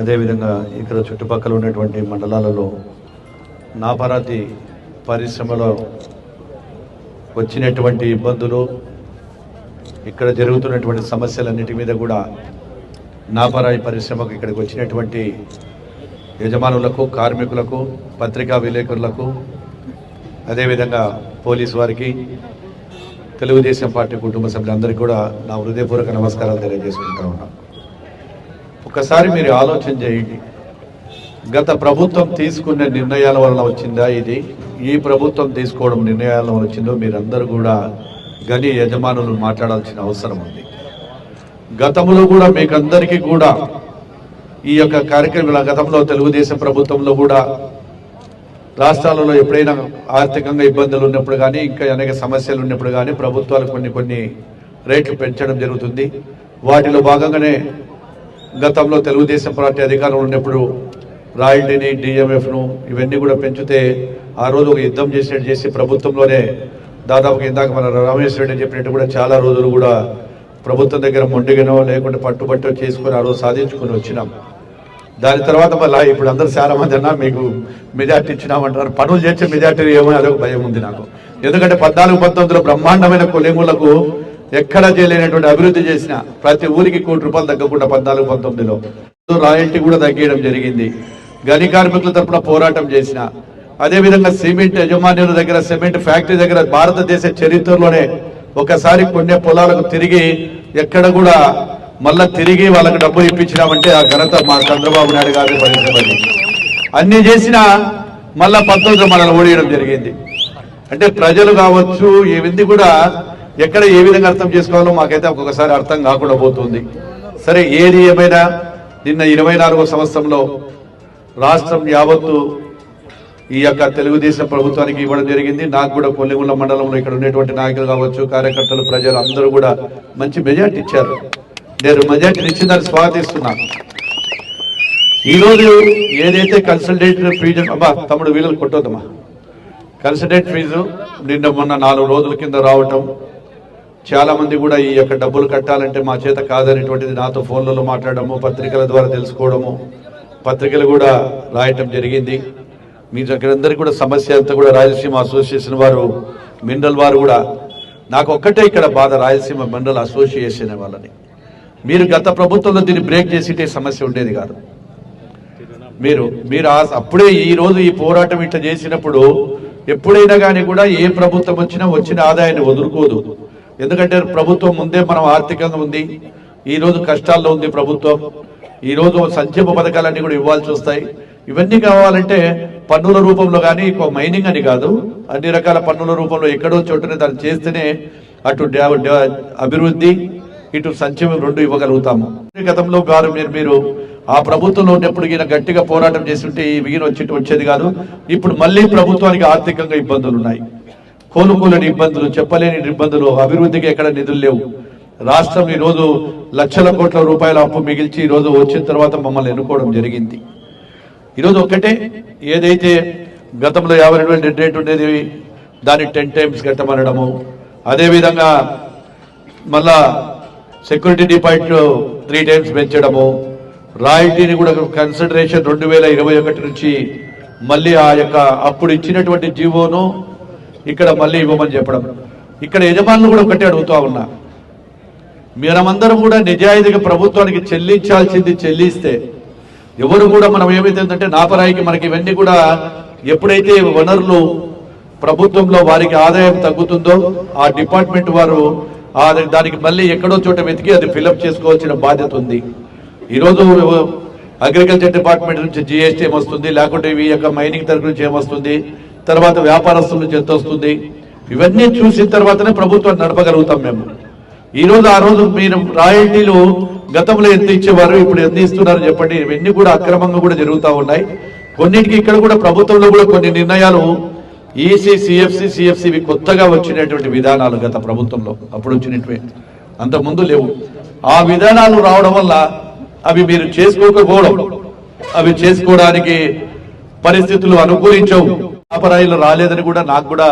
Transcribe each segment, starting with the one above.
అదేవిధంగా ఇక్కడ చుట్టుపక్కల ఉన్నటువంటి మండలాలలో నాపరాతి పరిశ్రమలో వచ్చినటువంటి ఇబ్బందులు ఇక్కడ జరుగుతున్నటువంటి సమస్యలన్నిటి మీద కూడా నాపరాయి పరిశ్రమకు ఇక్కడికి వచ్చినటువంటి యజమానులకు కార్మికులకు పత్రికా విలేకరులకు అదేవిధంగా పోలీస్ వారికి తెలుగుదేశం పార్టీ కుటుంబ సభ్యులందరికీ కూడా నా హృదయపూర్వక నమస్కారాలు తెలియజేసుకుంటా ఉన్నాను. ఒకసారి మీరు ఆలోచన చేయండి. గత ప్రభుత్వం తీసుకునే నిర్ణయాల వలన వచ్చిందా ఇది? ఈ ప్రభుత్వం తీసుకోవడం నిర్ణయాల వల్ల వచ్చిందో మీరందరూ కూడా గని యజమానులు మాట్లాడాల్సిన అవసరం ఉంది. గతంలో కూడా మీకందరికీ కూడా ఈ యొక్క కార్యక్రమం గతంలో తెలుగుదేశం ప్రభుత్వంలో కూడా రాష్ట్రాలలో ఎప్పుడైనా ఆర్థికంగా ఇబ్బందులు ఉన్నప్పుడు కానీ ఇంకా అనేక సమస్యలు ఉన్నప్పుడు కానీ ప్రభుత్వాలు కొన్ని కొన్ని రేట్లు పెంచడం జరుగుతుంది. వాటిలో భాగంగానే గతంలో తెలుగుదేశం పార్టీ అధికారంలో ఉన్నప్పుడు రాయల్టీని డిఎంఎఫ్ను ఇవన్నీ కూడా పెంచితే ఆ రోజు ఒక యుద్ధం చేసినట్టు చేసి ప్రభుత్వంలోనే దాదాపుగా ఇందాక మన రమేష్ రెడ్డి చెప్పినట్టు కూడా చాలా రోజులు కూడా ప్రభుత్వం దగ్గర మొండిగనో లేకుంటే పట్టుబట్టో చేసుకుని ఆ రోజు సాధించుకుని వచ్చినాం. దాని తర్వాత మళ్ళీ ఇప్పుడు అందరు చాలా మంది అన్నా మీకు మెజార్టీ ఇచ్చినామంటారు పనులు చేసే మెజార్టీ ఏమో అదొక భయం ఉంది నాకు. ఎందుకంటే పద్నాలుగు పంతొమ్మిదిలో బ్రహ్మాండమైన కొలింగులకు ఎక్కడ చేయలేనటువంటి అభివృద్ధి చేసిన ప్రతి ఊరికి కోటి రూపాయలు తగ్గకుండా పద్నాలుగు పంతొమ్మిదిలో. రాయల్టీ కూడా తగ్గించడం జరిగింది. గని కార్మికుల తరపున పోరాటం చేసిన. అదేవిధంగా సిమెంట్ యజమానుల దగ్గర సిమెంట్ ఫ్యాక్టరీ దగ్గర భారతదేశ చరిత్రలోనే ఒకసారి కొన్ని పొలాలకు తిరిగి ఎక్కడ కూడా మళ్ళా తిరిగి వాళ్ళకు డబ్బు ఇప్పించినామంటే ఆ ఘనత మా చంద్రబాబు నాయుడు గారి పరిశ్రమని అన్ని చేసినా మళ్ళా పంతొమ్మిది మనల్ని ఓడియడం జరిగింది. అంటే ప్రజలు కావచ్చు ఇవన్నీ కూడా ఎక్కడ ఏ విధంగా అర్థం చేసుకోవాలో మాకైతే ఒక్కొక్కసారి అర్థం కాకుండా పోతుంది. సరే ఏది ఏమైనా నిన్న ఇరవై నాలుగో సంవత్సరంలో రాష్ట్రం యావత్తు ఈ యొక్క తెలుగుదేశం ప్రభుత్వానికి ఇవ్వడం జరిగింది. నాకు కూడా కొల్లిగుళ్ళ మండలంలో ఇక్కడ ఉండేటువంటి నాయకులు కావచ్చు కార్యకర్తలు ప్రజలు అందరూ కూడా మంచి మెజార్టీ ఇచ్చారు. నేను మెజార్టీని ఇచ్చిందని స్వాగతిస్తున్నాను ఈ రోజు ఏదైతే కన్సల్టేట్ ఫీజు అబ్బా తమ్ముడు వీళ్ళు కొట్టొద్దమ్మా. కన్సల్టేట్ ఫీజు నిన్న మొన్న నాలుగు రోజుల కింద రావటం చాలా మంది కూడా ఈ యొక్క డబ్బులు కట్టాలంటే మా చేత కాదనేటువంటిది నాతో ఫోన్లలో మాట్లాడము పత్రికల ద్వారా తెలుసుకోవడము పత్రికలు కూడా రాయటం జరిగింది. మీ దగ్గరందరికీ కూడా సమస్య అంతా కూడా రాయలసీమ అసోసియేషన్ వారు మినరల్ వారు కూడా నాకు ఒక్కటే ఇక్కడ బాధ రాయలసీమ మినరల్ అసోసియేషన్ వాళ్ళని. మీరు గత ప్రభుత్వంలో దీన్ని బ్రేక్ చేసేటే సమస్య ఉండేది కాదు. మీరు మీరు ఆ- అప్పుడే ఈ రోజు ఈ పోరాటం ఇట్లా చేసినప్పుడు ఎప్పుడైనా కానీ కూడా ఏ ప్రభుత్వం వచ్చినా వచ్చిన ఆదాయాన్ని వదులుకోదు. ఎందుకంటే ప్రభుత్వం ముందే మనం ఆర్థికంగా ఉంది. ఈ రోజు కష్టాల్లో ఉంది ప్రభుత్వం. ఈ రోజు సంక్షేమ పథకాలన్నీ కూడా ఇవ్వాల్సి వస్తాయి. ఇవన్నీ కావాలంటే పన్నుల రూపంలో కానీ మైనింగ్ అని కాదు. అన్ని రకాల పన్నుల రూపంలో ఎక్కడో చోటునే దాన్ని చేస్తేనే అటు అభివృద్ధి ఇటు సంక్షేమం రెండు ఇవ్వగలుగుతాము. గతంలో గారు మీరు మీరు ఆ ప్రభుత్వంలో ఉన్నప్పుడు ఈయన గట్టిగా పోరాటం చేసి ఉంటే ఈ వీగిన వచ్చి వచ్చేది కాదు. ఇప్పుడు మళ్ళీ ప్రభుత్వానికి ఆర్థికంగా ఇబ్బందులు ఉన్నాయి కోలుకోలేని ఇబ్బందులు చెప్పలేని ఇబ్బందులు అభివృద్ధికి ఎక్కడ నిధులు లేవు. రాష్ట్రం ఈరోజు లక్షల కోట్ల రూపాయల అప్పు మిగిల్చి ఈరోజు రోజు వచ్చిన తర్వాత మమ్మల్ని ఎన్నుకోవడం జరిగింది. ఈరోజు ఒక్కటే ఏదైతే గతంలో యాభై రెండు వేల డెడ్ రేట్ ఉండేది దాన్ని టెన్ టైమ్స్ కట్టమనడము. అదేవిధంగా మళ్ళా సెక్యూరిటీ డిపాజిట్ త్రీ టైమ్స్ పెంచడము. రాయల్టీని కూడా కన్సిడరేషన్ రెండు వేల ఇరవై ఒకటి నుంచి మళ్ళీ ఆ యొక్క అప్పుడు ఇచ్చినటువంటి జీవోను ఇక్కడ మళ్ళీ ఇవ్వమని చెప్పడం. ఇక్కడ యజమానులు కూడా ఒకటే అడుగుతా ఉన్నా. మీరమందరం కూడా నిజాయితీగా ప్రభుత్వానికి చెల్లించాల్సింది చెల్లిస్తే ఎవరు కూడా మనం ఏమైతుందంటే నాపరాయికి మనకి ఇవన్నీ కూడా ఎప్పుడైతే వనరులు ప్రభుత్వంలో వారికి ఆదాయం తగ్గుతుందో ఆ డిపార్ట్మెంట్ వారు దానికి మళ్ళీ ఎక్కడో చోట వెతికి అది ఫిలప్ చేసుకోవాల్సిన బాధ్యత ఉంది. ఈరోజు అగ్రికల్చర్ డిపార్ట్మెంట్ నుంచి జిఎస్టీ ఏమొస్తుంది లేకుంటే ఈ యొక్క మైనింగ్ తరఫు నుంచి ఏమొస్తుంది తర్వాత వ్యాపారస్తుల నుంచి ఎంత వస్తుంది. ఇవన్నీ చూసిన తర్వాతనే ప్రభుత్వం నడపగలుగుతాం మేము. ఈ రోజు ఆ రోజు మీరు రాయల్టీలు గతంలో ఎంత ఇచ్చేవారు ఇప్పుడు ఎంత ఇస్తున్నారు చెప్పండి. ఇవన్నీ కూడా అక్రమంగా కూడా జరుగుతూ ఉన్నాయి. కొన్నిటికి ఇక్కడ కూడా ప్రభుత్వంలో కూడా కొన్ని నిర్ణయాలు ఈసీ సిఎఫ్సి సిఎఫ్సివి కొత్తగా వచ్చినటువంటి విధానాలు గత ప్రభుత్వంలో అప్పుడు వచ్చినటువంటి అంతకుముందు లేవు. ఆ విధానాలు రావడం వల్ల అవి మీరు చేసుకోకపోవడం అవి చేసుకోవడానికి పరిస్థితులు అనుకూలించవు. వ్యాపారాలు రాలేదని కూడా నాకు కూడా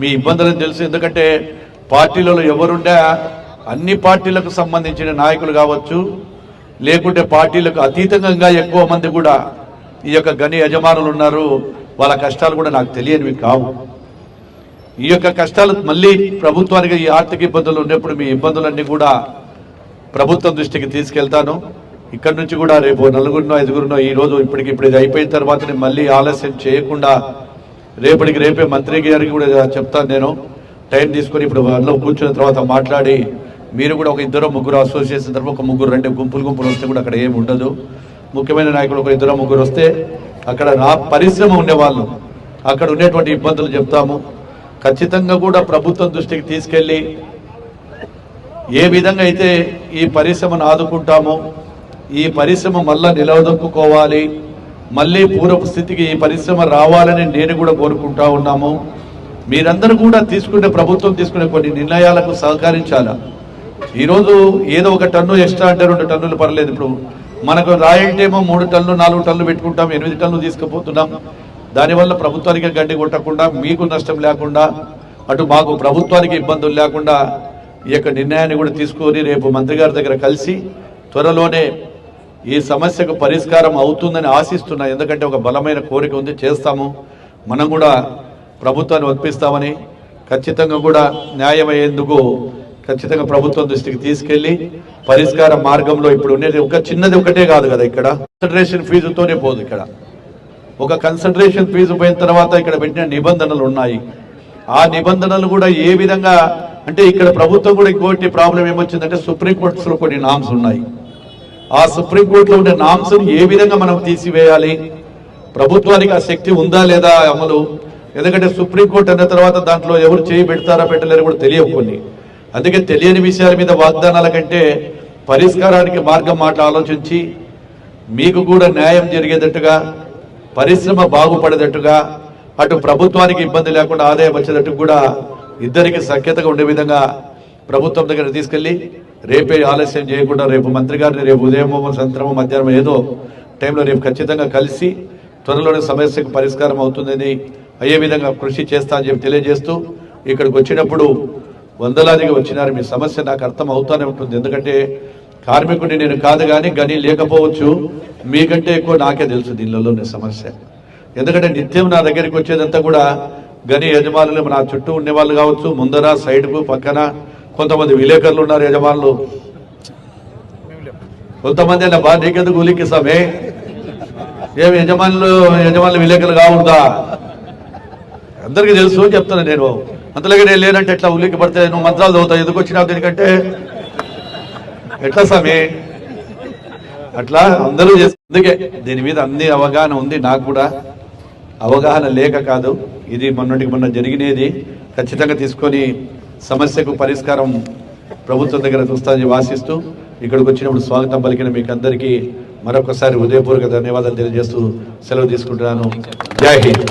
మీ ఇబ్బందులను తెలుసు. ఎందుకంటే పార్టీలలో ఎవరుండే అన్ని పార్టీలకు సంబంధించిన నాయకులు కావచ్చు లేకుంటే పార్టీలకు అతీతంగా ఎక్కువ మంది కూడా ఈ యొక్క గని యజమానులు ఉన్నారు. వాళ్ళ కష్టాలు కూడా నాకు తెలియనివి కావు. ఈ యొక్క కష్టాలు మళ్ళీ ప్రభుత్వానికి ఈ ఆర్థిక ఇబ్బందులు ఉన్నప్పుడు మీ ఇబ్బందులన్నీ కూడా ప్రభుత్వం దృష్టికి తీసుకెళ్తాను. ఇక్కడ నుంచి కూడా రేపు నలుగురినో ఐదుగురినో ఈ రోజు ఇప్పటికి ఇప్పుడు ఇది అయిపోయిన తర్వాతనే మళ్ళీ ఆలస్యం చేయకుండా రేపటికి రేపే మంత్రి గారికి కూడా చెప్తాను నేను. టైం తీసుకొని ఇప్పుడు అందులో కూర్చున్న తర్వాత మాట్లాడి మీరు కూడా ఒక ఇద్దరు ముగ్గురు అసోసియేషన్ తరఫు ఒక ముగ్గురు రెండు గుంపులు గుంపులు వస్తే కూడా అక్కడ ఏమి ఉండదు. ముఖ్యమైన నాయకులు ఒక ఇద్దరు ముగ్గురు వస్తే అక్కడ నా పరిశ్రమ ఉండేవాళ్ళు. అక్కడ ఉండేటువంటి ఇబ్బందులు చెప్తాము. ఖచ్చితంగా కూడా ప్రభుత్వం దృష్టికి తీసుకెళ్ళి ఏ విధంగా అయితే ఈ పరిశ్రమను ఆదుకుంటామో ఈ పరిశ్రమ మళ్ళా నిలవదొక్కుకోవాలి. మళ్ళీ పూర్వపు స్థితికి ఈ పరిశ్రమ రావాలని నేను కూడా కోరుకుంటా ఉన్నాము. మీరందరూ కూడా తీసుకునే ప్రభుత్వం తీసుకునే కొన్ని నిర్ణయాలకు సహకరించాలా? ఈరోజు ఏదో ఒక టన్ను ఎక్స్ట్రా అంటే రెండు టన్నులు పర్లేదు. ఇప్పుడు మనకు రాయల్టీ ఏమో మూడు టన్నులు నాలుగు టన్నులు పెట్టుకుంటాం ఎనిమిది టన్నులు తీసుకుపోతున్నాం. దానివల్ల ప్రభుత్వానికి గడ్డి కొట్టకుండా మీకు నష్టం లేకుండా అటు మాకు ప్రభుత్వానికి ఇబ్బందులు లేకుండా ఈ యొక్క నిర్ణయాన్ని కూడా తీసుకొని రేపు మంత్రి గారి దగ్గర కలిసి త్వరలోనే ఈ సమస్యకు పరిష్కారం అవుతుందని ఆశిస్తున్నా. ఎందుకంటే ఒక బలమైన కోరిక ఉంది. చేస్తాము. మనం కూడా ప్రభుత్వాన్ని ఒప్పిస్తామని ఖచ్చితంగా కూడా న్యాయమయ్యేందుకు ఖచ్చితంగా ప్రభుత్వం దృష్టికి తీసుకెళ్ళి పరిష్కార మార్గంలో ఇప్పుడు ఉండేది ఒక చిన్నది ఒకటే కాదు కదా ఇక్కడ. కన్సన్ట్రేషన్ ఫీజుతోనే పోదు ఇక్కడ. ఒక కన్సన్ట్రేషన్ ఫీజు పోయిన తర్వాత ఇక్కడ పెట్టిన నిబంధనలు ఉన్నాయి. ఆ నిబంధనలు కూడా ఏ విధంగా అంటే ఇక్కడ ప్రభుత్వం కూడా ఇంకోటి ప్రాబ్లం ఏమొచ్చిందంటే సుప్రీంకోర్టులో కొన్ని నామ్స్ ఉన్నాయి. ఆ సుప్రీం కోర్టులో ఉండే నాంశం ఏ విధంగా మనం తీసివేయాలి? ప్రభుత్వానికి ఆ శక్తి ఉందా లేదా అమలు? ఎందుకంటే సుప్రీంకోర్టు అన్న తర్వాత దాంట్లో ఎవరు చేయి పెడతారా పెట్టలేరు కూడా తెలియవు కొన్ని. అందుకే తెలియని విషయాల మీద వాగ్దానాల కంటే పరిష్కారానికి మార్గం మాట ఆలోచించి మీకు కూడా న్యాయం జరిగేటట్టుగా పరిశ్రమ బాగుపడేటట్టుగా అటు ప్రభుత్వానికి ఇబ్బంది లేకుండా ఆదాయం వచ్చేటట్టు కూడా ఇద్దరికి సఖ్యతగా ఉండే విధంగా ప్రభుత్వం దగ్గర తీసుకెళ్ళి రేపే ఆలస్యం చేయకుండా రేపు మంత్రి గారిని రేపు ఉదయం సాయంత్రం మధ్యాహ్నం ఏదో టైంలో రేపు ఖచ్చితంగా కలిసి త్వరలోనే సమస్యకు పరిష్కారం అవుతుందని అయ్యే విధంగా కృషి చేస్తా అని చెప్పి తెలియజేస్తూ ఇక్కడికి వచ్చినప్పుడు వందలాదిగా వచ్చినారు. మీ సమస్య నాకు అర్థం అవుతానే ఉంటుంది. ఎందుకంటే కార్మికుడిని నేను కాదు కానీ గని లేకపోవచ్చు. మీకంటే ఎక్కువ నాకే తెలుసు దీనిలో సమస్య. ఎందుకంటే నిత్యం నా దగ్గరికి వచ్చేదంతా కూడా గని యజమానులు నా చుట్టూ ఉండేవాళ్ళు కావచ్చు ముందర సైడ్కు పక్కన కొంతమంది విలేకరులు ఉన్నారు యజమానులు. కొంతమంది అయినా బా నీకెందుకు ఉలికిస్తామే ఏమి యజమానులు యజమానులు విలేకరులు కావుందా అందరికీ తెలుసు అని చెప్తాను నేను. అంతలాగే నేను లేనంటే ఎట్లా ఉలిక్కి పడితే నువ్వు మంత్రాలు చదువుతావు ఎందుకు వచ్చినావు దీనికంటే? ఎట్లా స్వామి? అట్లా అందరూ చేస్తారు అందుకే దీని మీద అన్ని అవగాహన ఉంది నాకు కూడా. అవగాహన లేక కాదు ఇది మొన్నటికి మొన్న జరిగినది. ఖచ్చితంగా తీసుకొని సమస్యకు పరిష్కారం ప్రభుత్వం దగ్గర చూస్తానని ఆశిస్తూ ఇక్కడికి వచ్చినప్పుడు స్వాగతం పలికిన మీకు అందరికీ మరొకసారి హృదయపూర్వక ధన్యవాదాలు తెలియజేస్తూ సెలవు తీసుకుంటున్నాను. జై హింద్.